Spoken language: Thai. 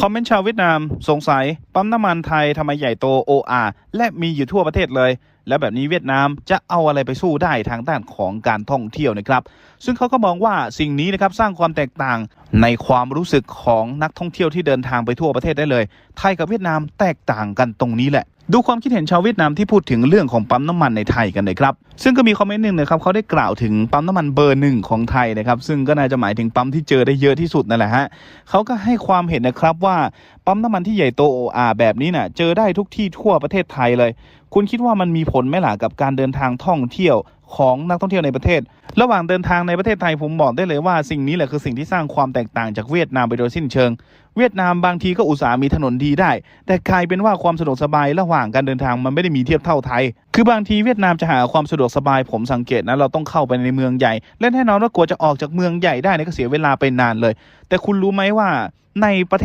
คอมเมนต์ชาวเวียดนามสงสัย ปั๊มน้ำมันไทยทำไมใหญ่โต OR และมีอยู่ทั่วประเทศเลย แล้วแบบนี้เวียดนามจะเอาอะไรไปสู้ได้ทางด้านของการท่องเที่ยวนะครับ ซึ่งเขาก็มองว่าสิ่งนี้นะครับสร้างความแตกต่างในความรู้สึกของนักท่องเที่ยวที่เดินทางไปทั่วประเทศได้เลย ไทยกับเวียดนามแตกต่างกันตรงนี้แหละ ดูความคิดเห็นชาวเวียดนามที่พูดถึงเรื่องของปั๊มน้ำมันในไทยกันเลยครับ ซึ่งก็มีคอมเมนต์หนึ่งนะครับเขาได้กล่าวถึงปั๊มน้ำมันเบอร์หนึ่งของไทยนะครับ ซึ่งก็น่าจะหมายถึงปั๊มที่เจอได้เยอะที่สุดนั่นแหละฮะเขาก็ให้ความเห็นนะครับว่าปั๊มน้ำมันที่ใหญ่โตโออาแบบนี้น่ะเจอได้ทุกที่ทั่วประเทศไทยเลย คุณคิดว่ามันมีผลไหมล่ะกับการเดินทางท่องเที่ยวของนักท่องเที่ยวในประเทศ ระหว่างเดินทางในประเทศไทยผมบอกได้เลยว่าสิ่งนี้แหละคือสิ่งที่สร้างความแตกต่างจากเวียดนามไปโดยสิ้นเชิง เวียดนามบางทีก็อุตส่าห์มีถนนดีได้ แต่กลายเป็นว่าความสะดวกสบายระหว่างการเดินทางมันไม่ได้มีเทียบเท่าไทย คือบางทีเวียดนามจะหาความสะดวกสบายผมสังเกตนะเราต้องเข้าไปในเมืองใหญ่ และแน่นอนว่ากว่าจะออกจากเมืองใหญ่ได้เนี่ยก็เสียเวลาไปนานเลย แต่คุณรู้ไหมว่าในประเทศ